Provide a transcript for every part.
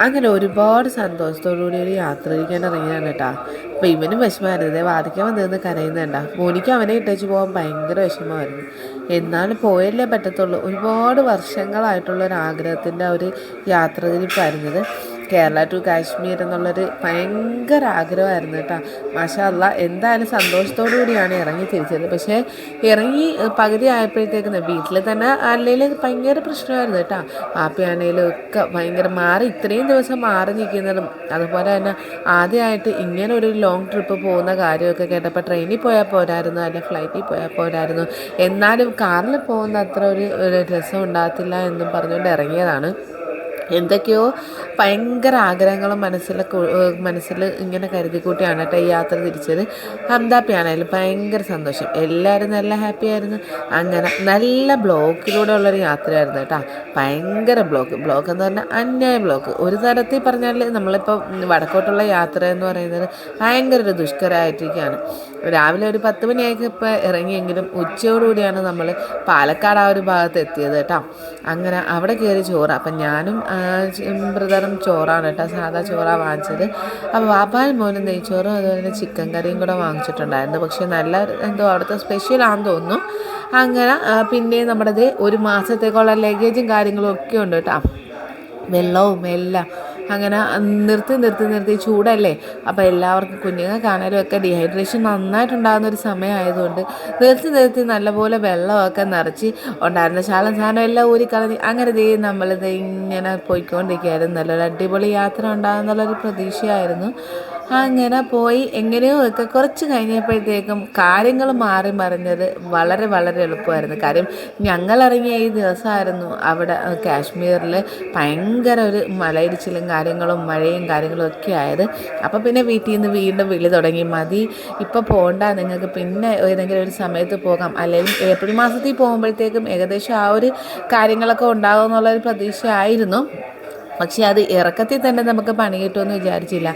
അങ്ങനെ ഒരുപാട് സന്തോഷത്തോടുകൂടി ഒരു യാത്ര ഇരിക്കാൻ ഇറങ്ങിയാണ് കേട്ടോ. അപ്പോൾ ഇവനും വിഷമമായിരുന്നു. വാദിക്കാൻ വന്നതെന്ന് കരയുന്നുണ്ട മോനിക്ക് അവനെ ഇട്ടേച്ച് പോകാൻ ഭയങ്കര വിഷമമായിരുന്നു. എന്നാലും പോയല്ലേ പറ്റത്തുള്ളൂ. ഒരുപാട് വർഷങ്ങളായിട്ടുള്ള ഒരു ആഗ്രഹത്തിന്റെ ഒരു യാത്ര തിരിപ്പായിരുന്നത് കേരള ടു കാശ്മീർ എന്നുള്ളൊരു ഭയങ്കര ആഗ്രഹമായിരുന്നു കേട്ടോ. മാഷാല്ല എന്തായാലും സന്തോഷത്തോടു കൂടിയാണ് ഇറങ്ങി തിരിച്ചത്. പക്ഷേ ഇറങ്ങി പകുതി ആയപ്പോഴത്തേക്കും വീട്ടിൽ തന്നെ അല്ലെങ്കിൽ ഭയങ്കര പ്രശ്നമായിരുന്നു കേട്ടോ. ആപ്പിയാണേലും ഒക്കെ ഭയങ്കര മാറി ഇത്രയും ദിവസം മാറി നിൽക്കുന്നതും അതുപോലെ തന്നെ ആദ്യമായിട്ട് ഇങ്ങനെ ഒരു ലോങ് ട്രിപ്പ് പോകുന്ന കാര്യമൊക്കെ കേട്ടപ്പോൾ ട്രെയിനിൽ പോയാൽ പോരായിരുന്നു അല്ലെങ്കിൽ ഫ്ലൈറ്റിൽ പോയാൽ പോരായിരുന്നു. എന്നാലും കാറിൽ പോകുന്ന അത്ര ഒരു രസം ഉണ്ടാകത്തില്ല എന്നും പറഞ്ഞുകൊണ്ട് ഇറങ്ങിയതാണ്. എന്തൊക്കെയോ ഭയങ്കര ആഗ്രഹങ്ങളും മനസ്സിൽ മനസ്സിൽ ഇങ്ങനെ കരുതിക്കൂട്ടിയാണ് കേട്ടോ ഈ യാത്ര തിരിച്ചത്. ഹംദാപ്പിയാണേലും ഭയങ്കര സന്തോഷം. എല്ലാവരും നല്ല ഹാപ്പി ആയിരുന്നു. അങ്ങനെ നല്ല ബ്ലോക്കിലൂടെ ഉള്ളൊരു യാത്രയായിരുന്നു കേട്ടോ. ഭയങ്കര ബ്ലോക്ക്. ബ്ലോക്ക് എന്ന് പറഞ്ഞാൽ അന്യായ ബ്ലോക്ക്. ഒരു തരത്തിൽ പറഞ്ഞാൽ നമ്മളിപ്പോൾ വടക്കോട്ടുള്ള യാത്ര എന്ന് പറയുന്നത് ഭയങ്കര ഒരു ദുഷ്കരമായിട്ടിരിക്കുകയാണ്. രാവിലെ ഒരു പത്ത് മണിയായിക്ക് ഇപ്പോൾ ഇറങ്ങിയെങ്കിലും ഉച്ചയോടുകൂടിയാണ് നമ്മൾ പാലക്കാട് ആ ഒരു ഭാഗത്ത് എത്തിയത് കേട്ടോ. അങ്ങനെ അവിടെ കയറി ചോറ്. അപ്പം ഞാനും ബ്രദറും ചോറാണ് കേട്ടോ സാധാ ചോറാണ് വാങ്ങിച്ചത്. അപ്പോൾ വാപ്പാൻ മോനും നെയ്ച്ചോറും അതുപോലെ തന്നെ ചിക്കൻ കറിയും കൂടെ വാങ്ങിച്ചിട്ടുണ്ടായിരുന്നു. പക്ഷേ നല്ല എന്തോ അവിടുത്തെ സ്പെഷ്യലാണെന്ന് തോന്നുന്നു. അങ്ങനെ പിന്നെ നമ്മുടെ ഒരു മാസത്തേക്കുള്ള ലഗേജും കാര്യങ്ങളും ഒക്കെ ഉണ്ട് കേട്ടോ. വെള്ളവും എല്ലാം. അങ്ങനെ നിർത്തി നിർത്തി നിർത്തി ചൂടല്ലേ? അപ്പോൾ എല്ലാവർക്കും കുഞ്ഞുങ്ങൾക്കാണേലും ഒക്കെ ഡീഹൈഡ്രേഷൻ നന്നായിട്ടുണ്ടാകുന്ന ഒരു സമയമായതുകൊണ്ട് നിർത്തി നിർത്തി നല്ലപോലെ വെള്ളമൊക്കെ നിറച്ച് ഉണ്ടായിരുന്ന ശാലം സാധനം എല്ലാം ഊരിക്കളഞ്ഞ് അങ്ങനെ ദേ നമ്മളിത് ഇങ്ങനെ പോയിക്കൊണ്ടിരിക്കുകയായിരുന്നു. നല്ലൊരു അടിപൊളി യാത്ര ഉണ്ടാകുന്നുള്ളൊരു പ്രതീക്ഷയായിരുന്നു. അങ്ങനെ പോയി എങ്ങനെയോ ഒക്കെ കുറച്ച് കഴിഞ്ഞപ്പോഴത്തേക്കും കാര്യങ്ങൾ മാറി മറിഞ്ഞത് വളരെ വളരെ എളുപ്പമായിരുന്നു. കാര്യം ഞങ്ങളിറങ്ങിയ ഈ ദിവസമായിരുന്നു അവിടെ കാശ്മീരിൽ ഭയങ്കര ഒരു മലയിടിച്ചിലും കാര്യങ്ങളും മഴയും കാര്യങ്ങളും ഒക്കെ ആയത്. അപ്പോൾ പിന്നെ വീട്ടിൽ നിന്ന് വീണ്ടും വിളി തുടങ്ങി. മതി ഇപ്പോൾ പോകണ്ട നിങ്ങൾക്ക് പിന്നെ ഏതെങ്കിലും ഒരു സമയത്ത് പോകാം. അല്ലെങ്കിൽ ഏപ്രിൽ മാസത്തിൽ പോകുമ്പോഴത്തേക്കും ഏകദേശം ആ ഒരു കാര്യങ്ങളൊക്കെ ഉണ്ടാകുമെന്നുള്ളൊരു പ്രതീക്ഷ പ്രതീക്ഷയായിരുന്നു. പക്ഷേ അത് ഇറക്കത്തിൽ തന്നെ നമുക്ക് പണി കിട്ടുമെന്ന് വിചാരിച്ചില്ല.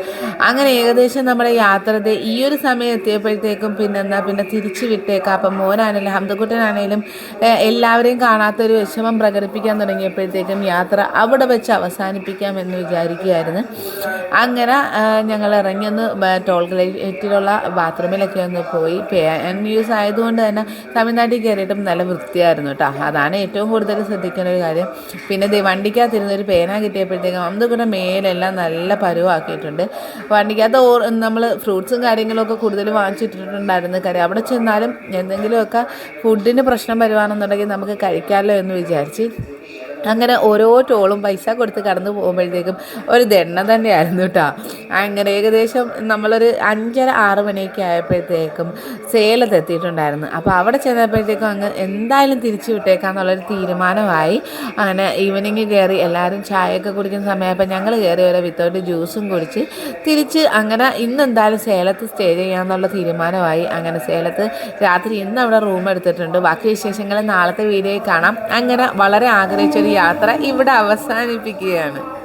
അങ്ങനെ ഏകദേശം നമ്മുടെ യാത്രത്തെ ഈ ഒരു സമയം എത്തിയപ്പോഴത്തേക്കും പിന്നെ എന്താ പിന്നെ തിരിച്ചു വിട്ടേക്കാം. അപ്പം മോനാണെങ്കിലും ഹംദക്കുട്ടനാണേലും എല്ലാവരെയും കാണാത്തൊരു വിഷമം പ്രകടിപ്പിക്കാൻ തുടങ്ങിയപ്പോഴത്തേക്കും യാത്ര അവിടെ വെച്ച് അവസാനിപ്പിക്കാമെന്ന് വിചാരിക്കുകയായിരുന്നു. അങ്ങനെ ഞങ്ങൾ ഇറങ്ങിയൊന്ന് ടോൾ ഗേറ്റിലുള്ള ബാത്റൂമിലൊക്കെ ഒന്ന് പോയി. യൂസ് ആയതുകൊണ്ട് തന്നെ തമിഴ്നാട്ടിൽ കയറിയിട്ടും നല്ല വൃത്തിയായിരുന്നു കേട്ടോ. അതാണ് ഏറ്റവും കൂടുതൽ ശ്രദ്ധിക്കേണ്ട ഒരു കാര്യം. പിന്നെ വണ്ടിക്കകത്തിരുന്നൊരു പേന കിട്ടിയപ്പോൾ ആയപ്പോഴത്തേക്കും അന്ന് മേലെല്ലാം നല്ല പരുവാക്കിയിട്ടുണ്ട്. വണ്ടിക്കകത്ത് ഓർ നമ്മൾ ഫ്രൂട്ട്സും കാര്യങ്ങളൊക്കെ കൂടുതൽ വാങ്ങിച്ചിട്ടിട്ടുണ്ടായിരുന്നു. കാര്യം അവിടെ ചെന്നാലും എന്തെങ്കിലുമൊക്കെ ഫുഡിന് പ്രശ്നം വരുവാണെന്നുണ്ടെങ്കിൽ നമുക്ക് കഴിക്കാമല്ലോ എന്ന് വിചാരിച്ച്. അങ്ങനെ ഓരോ ടോളും പൈസ കൊടുത്ത് കടന്നു പോകുമ്പോഴത്തേക്കും ഒരു ദണ്ണ തന്നെയായിരുന്നു കേട്ടോ അങ്ങനെ ഏകദേശം നമ്മളൊരു അഞ്ചര ആറ് മണിയൊക്കെ ആയപ്പോഴത്തേക്കും സേലത്ത് എത്തിയിട്ടുണ്ടായിരുന്നു. അപ്പോൾ അവിടെ ചെന്നപ്പോഴത്തേക്കും അങ്ങ് എന്തായാലും തിരിച്ചു വിട്ടേക്കാന്നുള്ളൊരു തീരുമാനമായി. അങ്ങനെ ഈവനിങ് കയറി എല്ലാവരും ചായയൊക്കെ കുടിക്കുന്ന സമയമായപ്പോൾ ഞങ്ങൾ കയറി ഓരോ വിത്തൗട്ട് ജ്യൂസും കുടിച്ച് തിരിച്ച് അങ്ങനെ ഇന്ന് എന്തായാലും സേലത്ത് സ്റ്റേ ചെയ്യാമെന്നുള്ള തീരുമാനമായി. അങ്ങനെ സേലത്ത് രാത്രി ഇന്ന് അവിടെ റൂം എടുത്തിട്ടുണ്ട്. ബാക്കി വിശേഷങ്ങൾ നാളത്തെ വീഡിയോയിൽ കാണാം. അങ്ങനെ വളരെ ആഗ്രഹിച്ചൊരു യാത്ര ഇവിടെ അവസാനിപ്പിക്കുകയാണ്.